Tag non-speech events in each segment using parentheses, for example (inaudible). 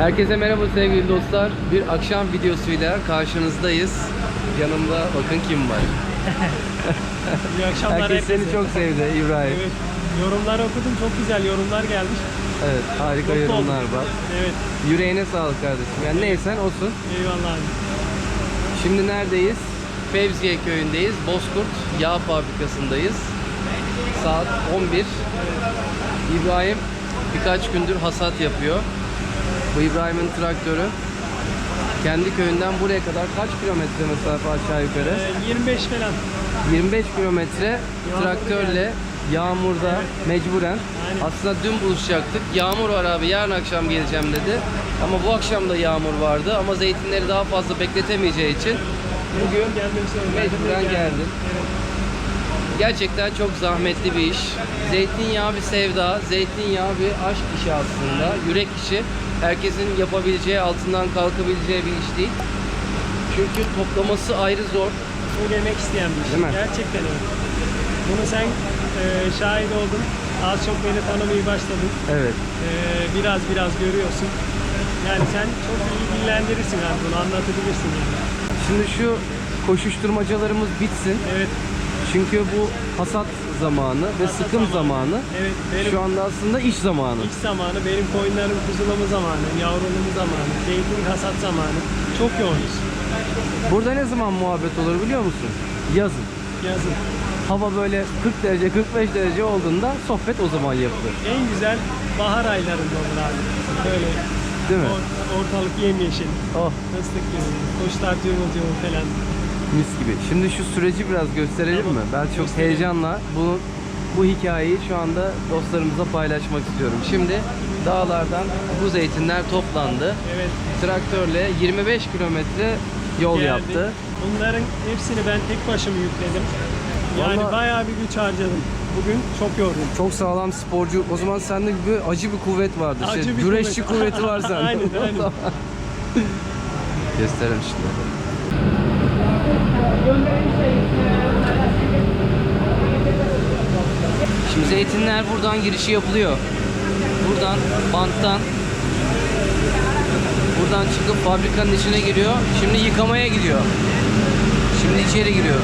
Herkese merhaba sevgili dostlar. Bir akşam videosuyla karşınızdayız. Yanımda bakın kim var. (laughs) İyi akşamlar Herkes herkese. seni çok sevdi İbrahim. Evet. Yorumları okudum. Çok güzel yorumlar gelmiş. Evet, harika Mutlu yorumlar var. Evet. Yüreğine sağlık kardeşim. Yani neysen olsun. Eyvallah abi. Şimdi neredeyiz? Fevziye köyündeyiz. Bozkurt Yağ Fabrikası'ndayız. Saat 11. İbrahim birkaç gündür hasat yapıyor. Bu İbrahim'in traktörü. Kendi köyünden buraya kadar kaç kilometre mesafe aşağı yukarı? Ee, 25 falan. 25 kilometre traktörle yağmurda mecburen Aynen. aslında dün buluşacaktık. Yağmur var abi yarın akşam geleceğim dedi. Ama bu akşam da yağmur vardı ama zeytinleri daha fazla bekletemeyeceği için bugün Geldim sonra. mecburen geldin. Gerçekten çok zahmetli bir iş. Zeytinyağı bir sevda, zeytinyağı bir aşk işi aslında. Yürek işi. Herkesin yapabileceği, altından kalkabileceği bir iş değil. Çünkü toplaması ayrı zor. Çok emek isteyen bir. Değil mi? Gerçekten öyle. Bunu sen e, şahit oldun. Az çok beni tanımayı başladın. Evet. E, biraz biraz görüyorsun. Yani sen çok iyi dillendirirsin abi bunu anlatabilirsin yani. Şimdi şu koşuşturmacalarımız bitsin. Evet. Çünkü bu hasat zamanı ve hasat sıkım zamanı. Evet. Benim Şu anda aslında iş zamanı. İş zamanı, benim koyunların kuzulama zamanı, yavrulama zamanı, zeytin hasat zamanı. Çok yoğunuz. Burada ne zaman muhabbet olur biliyor musun? Yazın. Yazın. Hava böyle 40 derece 45 derece olduğunda sohbet o zaman yapılır. En güzel bahar aylarında olur abi. Böyle Değil mi? or- ortalık yemyeşil, Oh fıstık gibi, kuşlar cıvıl cıvıl falan. Mis gibi. Şimdi şu süreci biraz gösterelim mi? Ben çok heyecanla bunu bu hikayeyi şu anda dostlarımıza paylaşmak istiyorum. Şimdi dağlardan bu zeytinler toplandı. Evet. Traktörle 25 kilometre yol geldi. yaptı. Bunların hepsini ben tek başıma yükledim. Yani Vallahi- bayağı bir güç harcadım. Bugün çok yorgun. Çok sağlam sporcu. O zaman sende bir acı bir kuvvet vardır. Şey, Acı bir güreşçi kuvvet. kuvveti var (laughs) sende. Aynen, aynen. (laughs) Gösterelim şimdi. Şimdi zeytinler buradan girişi yapılıyor. Buradan banttan buradan çıkıp fabrikanın içine giriyor. Şimdi yıkamaya gidiyor. Şimdi içeri giriyor.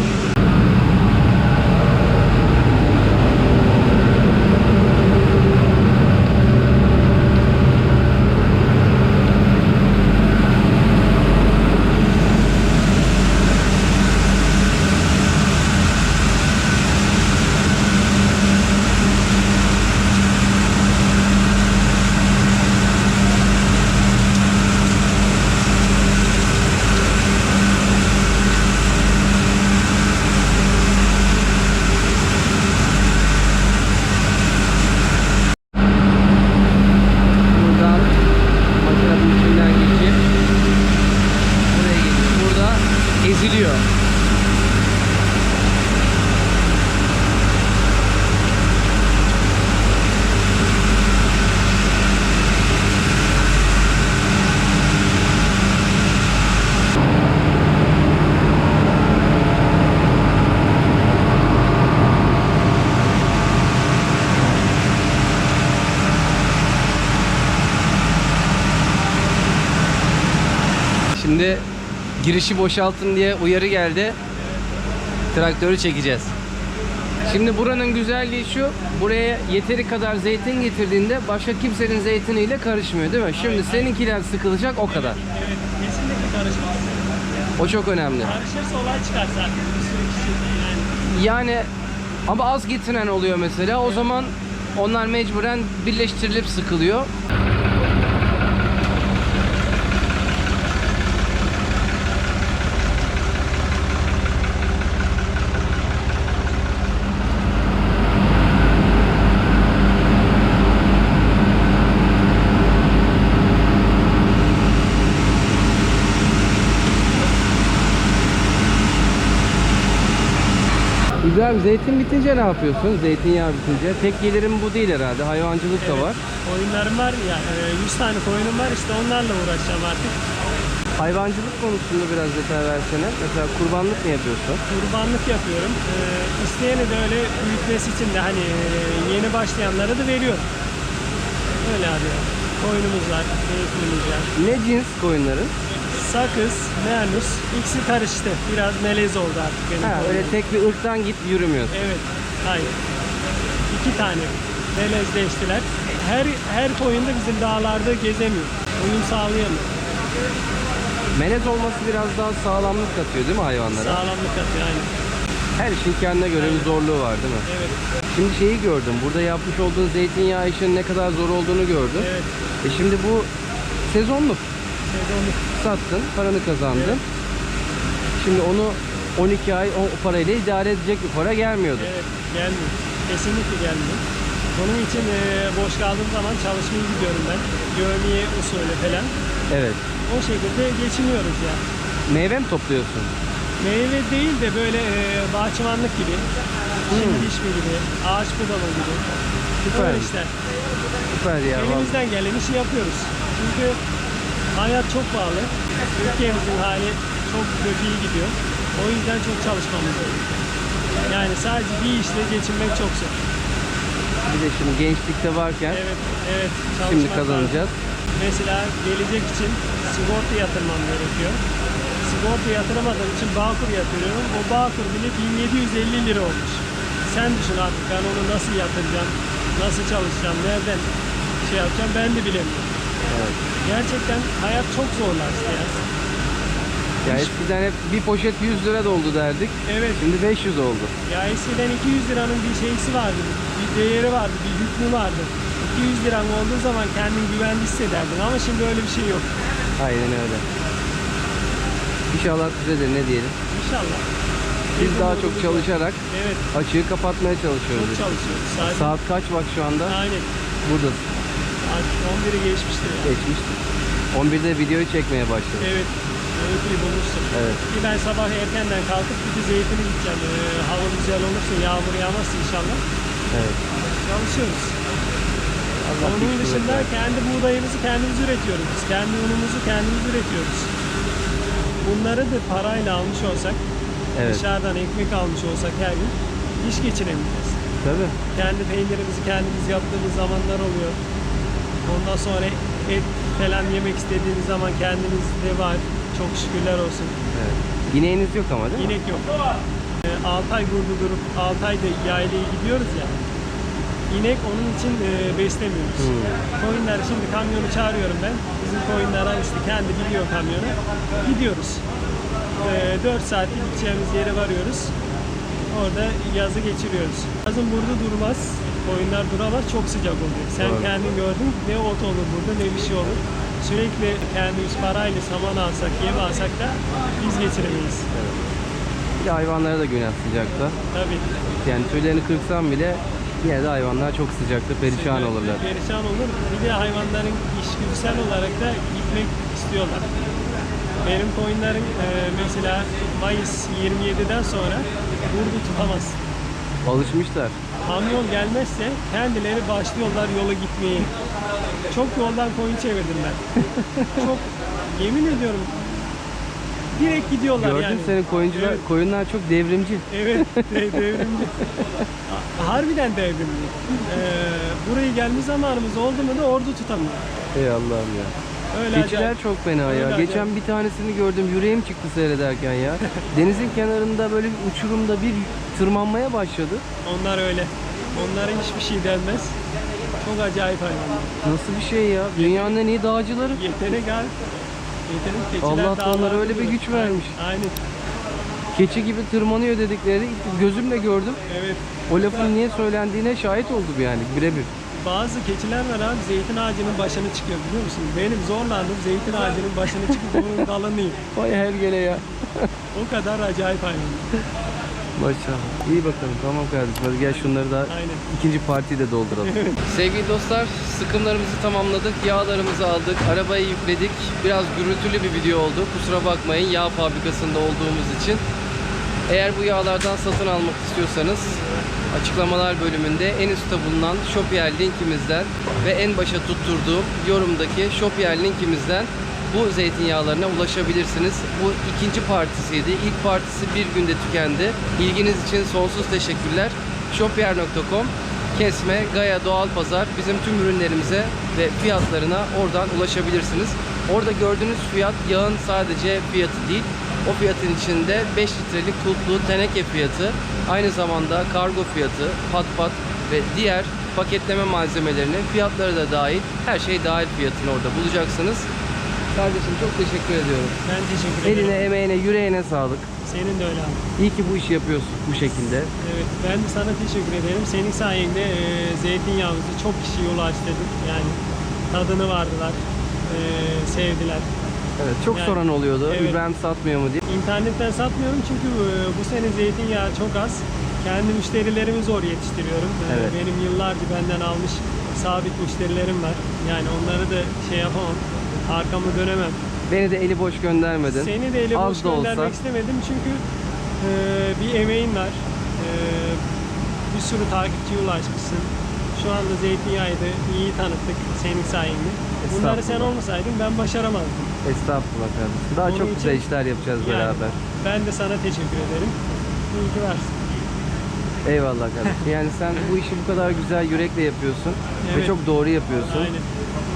Şimdi girişi boşaltın diye uyarı geldi. Traktörü çekeceğiz. Şimdi buranın güzelliği şu. Buraya yeteri kadar zeytin getirdiğinde başka kimsenin zeytiniyle karışmıyor değil mi? Şimdi seninkiler sıkılacak o kadar. Evet, kesinlikle karışmaz. O çok önemli. Karışırsa olay çıkar zaten. Yani. Yani ama az getiren oluyor mesela. O zaman onlar mecburen birleştirilip sıkılıyor. İbrahim zeytin bitince ne yapıyorsun? Zeytinyağı bitince. Tek gelirim bu değil herhalde. Hayvancılık da var. Koyunlarım var ya, e, 100 tane koyunum var işte onlarla uğraşacağım artık. Hayvancılık konusunda biraz detay versene. Mesela kurbanlık mı yapıyorsun? Kurbanlık yapıyorum. E, isteyeni de öyle büyütmesi için de hani e, yeni başlayanlara da veriyorum. Öyle abi. koyunumuz var, zeytinimiz var. Ne cins koyunların? Sakız, Merlus, ikisi karıştı. Biraz melez oldu artık benim Ha, öyle tek bir ırktan git yürümüyorsun. Evet, hayır. İki tane melezleştiler. Her her koyun da bizim dağlarda gezemiyor. Uyum sağlayamıyor. Melez olması biraz daha sağlamlık katıyor değil mi hayvanlara? Sağlamlık atıyor aynı. Her şeyin kendine göre bir zorluğu var değil mi? Evet, Şimdi şeyi gördüm. Burada yapmış olduğun zeytinyağı işinin ne kadar zor olduğunu gördüm. evet. E şimdi bu sezonluk. Sattın, paranı kazandın. Şimdi onu 12 ay o parayla idare edecek bir para gelmiyordu. Evet, gelmiyor. Kesinlikle gelmiyor. Bunun için eee, boş kaldığım zaman çalışmaya gidiyorum ben. Yövmiye usulü falan. Evet. O şekilde geçiniyoruz ya. Meyve mi topluyorsun? Meyve değil de böyle eee bahçıvanlık gibi. Çim dişmi gibi, ağaç budalı gibi. Süper. Böyle işte. Süper ya. Elimizden gelen işi yapıyoruz. Çünkü hayat çok pahalı. Ülkemizin hali çok kötü gidiyor. O yüzden çok çalışmamız gerekiyor. Yani sadece bir işle geçinmek çok zor. Bir de şimdi gençlikte varken Evet, evet. şimdi kazanacağız. lazım. Mesela gelecek için sigorta yatırmam gerekiyor. Sigorta yatıramadığım için Bağkur yatırıyorum. O Bağkur bile 1750 lira olmuş. Sen düşün artık ben onu nasıl yatıracağım, nasıl çalışacağım, nereden şey yapacağım ben de bilemiyorum. Evet. Gerçekten hayat çok zorlaştı ya. Ya eskiden hep bir poşet 100 lira doldu derdik. Evet. Şimdi 500 oldu. Ya eskiden 200 liranın bir şeysi vardı, bir değeri vardı, bir hükmü vardı. 200 liran olduğu zaman kendini güvende hissederdin ama şimdi öyle bir şey yok. Aynen öyle. İnşallah size de ne diyelim. İnşallah. Biz daha çok çalışarak Evet, açığı kapatmaya çalışıyoruz. çok çalışıyoruz. Sadece Saat kaç bak şu anda? Aynen. Buradasın. Artık 11'i geçmiştir ya. Geçmişti. 11'de videoyu çekmeye başladık. Evet. Öyküyü bulmuşsun. Evet. Ki ben sabah erkenden kalkıp bir de zeytini gideceğim. Ee, hava güzel olursa, yağmur yağmazsa inşallah. Evet. Çalışıyoruz. Allah Onun dışında kendi buğdayımızı kendimiz üretiyoruz. Biz kendi unumuzu kendimiz üretiyoruz. Bunları da parayla almış olsak, Evet. dışarıdan ekmek almış olsak her gün iş geçirebiliriz. Tabii. Kendi peynirimizi kendimiz yaptığımız zamanlar oluyor. Ondan sonra et falan yemek istediğimiz zaman kendimizde var. Çok şükürler olsun. Evet. İneğiniz yok ama değil mi? İnek yok. 6 ay burada durup 6 ayda yaylaya gidiyoruz ya. İnek onun için e, beslemiyoruz. Hmm. Koyunları şimdi kamyonu çağırıyorum ben. Bizim koyunlara işte kendi biliyor kamyonu. Gidiyoruz. E, 4 saatte gideceğimiz yere varıyoruz. Orada yazı geçiriyoruz. Yazın burada durmaz. Koyunlar duramaz. Çok sıcak oluyor. Sen Doğru. kendin gördün. Ne ot olur burada ne bir şey olur. Sürekli kendimiz parayla saman alsak, yem alsak da biz geçiremeyiz. Bir de hayvanlara da günah sıcakta. Tabii. Yani tüylerini kırksam bile yine de hayvanlar çok sıcakta perişan Sıcakta olurlar. Perişan olur. Bir de hayvanların işgüdüsel olarak da gitmek istiyorlar. Benim koyunlarım e, mesela Mayıs 27'den sonra burada tutamaz. Alışmışlar. Kamyon gelmezse kendileri başlıyorlar yola gitmeye. Çok yoldan koyun çevirdim ben. (laughs) çok yemin ediyorum direkt gidiyorlar Gördüm yani. senin koyuncular, Evet. koyunlar çok devrimci. Evet, (laughs) de- devrimci. Ha- Harbiden devrimci. Ee, buraya gelme zamanımız oldu mu da ordu tutamıyor. Ey Allah'ım ya. Öyle Keçiler acayip. çok fena ya. Öyle Geçen acayip. bir tanesini gördüm. Yüreğim çıktı seyrederken ya. (laughs) Denizin kenarında böyle bir uçurumda bir tırmanmaya başladı. Onlar öyle. Onlara hiçbir şey denmez. Çok acayip hayvanlar. Nasıl bir şey ya? Dünyanın en iyi dağcıları. Yetenek abi. Yetenek keçiler Allah da onlara öyle bir güç vermiş. Aynen. Keçi gibi tırmanıyor dedikleri gözümle gördüm. Evet. O lafın niye söylendiğine şahit oldum yani birebir. Bazı keçiler var abi zeytin ağacının başına çıkıyor biliyor musun? Benim zorlandım zeytin (laughs) ağacının başına çıkıp onun dalını yiyeyim. Vay hergele ya. O kadar acayip hayvanlar. Maşallah. İyi bakalım tamam kardeşim. Hadi gel şunları da Aynen. ikinci partiyi de dolduralım. (laughs) Sevgili dostlar sıkımlarımızı tamamladık. Yağlarımızı aldık. Arabayı yükledik. Biraz gürültülü bir video oldu. Kusura bakmayın yağ fabrikasında olduğumuz için. Eğer bu yağlardan satın almak istiyorsanız açıklamalar bölümünde en üstte bulunan Shopier linkimizden ve en başa tutturduğum yorumdaki Shopier linkimizden bu zeytinyağlarına ulaşabilirsiniz. Bu ikinci partisiydi. İlk partisi bir günde tükendi. İlginiz için sonsuz teşekkürler. Shopier.com Kesme, Gaya Doğal Pazar bizim tüm ürünlerimize ve fiyatlarına oradan ulaşabilirsiniz. Orada gördüğünüz fiyat yağın sadece fiyatı değil. O fiyatın içinde 5 litrelik kulplu teneke fiyatı, aynı zamanda kargo fiyatı, pat pat ve diğer paketleme malzemelerinin fiyatları da dahil, her şey dahil fiyatını orada bulacaksınız. Kardeşim çok teşekkür ediyorum. Ben teşekkür ederim. Eline, emeğine, yüreğine sağlık. Senin de öyle abi. İyi ki bu işi yapıyorsun bu şekilde. Evet, ben de sana teşekkür ederim. Senin sayende e, zeytinyağımızı çok kişi yola açtırdık. Yani tadını vardılar, e, sevdiler. Evet, çok Yani, soran oluyordu. evet. İbrahim satmıyor mu diye. İnternetten satmıyorum çünkü e, bu sene zeytinyağı çok az. Kendi müşterilerimi zor yetiştiriyorum. E, Evet. Benim yıllarca benden almış sabit müşterilerim var. Yani onları da şey yapamam, arkamı dönemem. Beni de eli boş göndermedin. Seni de eli Az boş da olsa. göndermek istemedim çünkü e, bir emeğin var. E, bir sürü takipçiye ulaşmışsın. Şu anda zeytinyağı da iyi tanıttık senin sayende. Bunları sen olmasaydın ben başaramazdım. Estağfurullah kardeşim. Daha Onun çok güzel için- işler yapacağız Yani beraber. ben de sana teşekkür ederim. İyi ki varsın. Eyvallah kardeşim. Yani sen bu işi bu kadar güzel yürekle yapıyorsun ve Evet. çok doğru yapıyorsun. Aynen.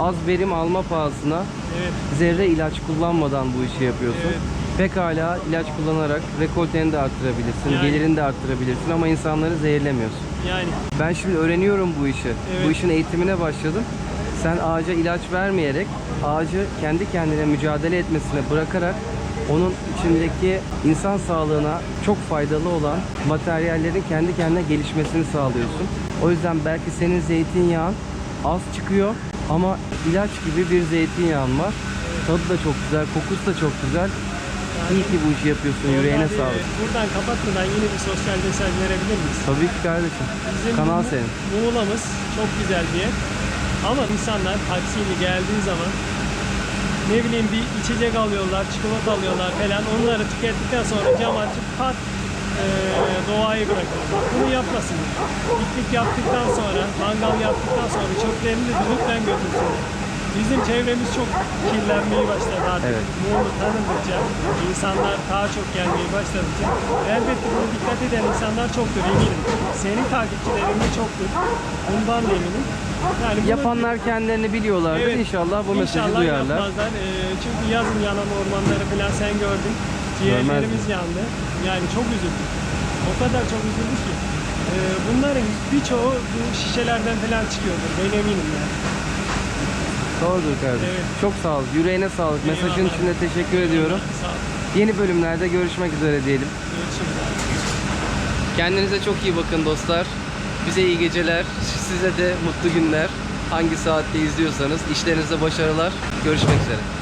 Az verim alma pahasına Evet. zerre ilaç kullanmadan bu işi yapıyorsun. Evet. Pekala ilaç kullanarak rekolteni de arttırabilirsin, Yani. gelirini de arttırabilirsin ama insanları zehirlemiyorsun. Yani Ben şimdi öğreniyorum bu işi. Evet. Bu işin eğitimine başladım. Sen ağaca ilaç vermeyerek ağacı kendi kendine mücadele etmesine bırakarak onun içindeki insan sağlığına çok faydalı olan materyallerin kendi kendine gelişmesini sağlıyorsun. O yüzden belki senin zeytinyağın az çıkıyor ama ilaç gibi bir zeytinyağın var. Tadı da çok güzel, kokusu da çok güzel. İyi ki bu işi yapıyorsun. Yüreğine Hadi, sağlık. Buradan kapatmadan yine bir sosyal mesaj verebilir miyiz? Tabii ki kardeşim. Bizim Kanal senin. Muğla'mız çok güzel bir yer. Ama insanlar taksiyle geldiği zaman ne bileyim bir içecek alıyorlar, çikolata alıyorlar falan. Onları tükettikten sonra cam açıp pat eee, doğayı bırakıyorlar. Bunu yapmasınlar. Piknik yaptıktan sonra, mangal yaptıktan sonra çöplerini de lütfen götürsünler. Bizim çevremiz çok kirlenmeye başladı artık. Evet. Muğla tanındıkça, insanlar daha çok gelmeye başladıkça elbette bunu dikkat eden insanlar çoktur eminim. Senin takipçilerin de çoktur. Bundan da eminim. Yani bunu- Yapanlar kendilerini biliyorlardır. Evet. İnşallah bu mesajı İnşallah duyarlar. yapmazlar. Ee, çünkü yazın yanan ormanları falan sen gördün. Ciğerlerimiz yandı. Yani çok üzüldük. O kadar çok üzüldük ki. Ee, bunların birçoğu bu şişelerden falan çıkıyordur. Ben eminim yani. Doğrudur kardeşim. Evet. Çok sağ ol. Yüreğine sağlık. Mesajın Eyvallah. için de teşekkür ediyorum. Sağ ol. Yeni bölümlerde görüşmek üzere diyelim. Görüşürüz. Kendinize çok iyi bakın dostlar. Bize iyi geceler. Size de mutlu günler. Hangi saatte izliyorsanız işlerinizde başarılar. Görüşmek üzere.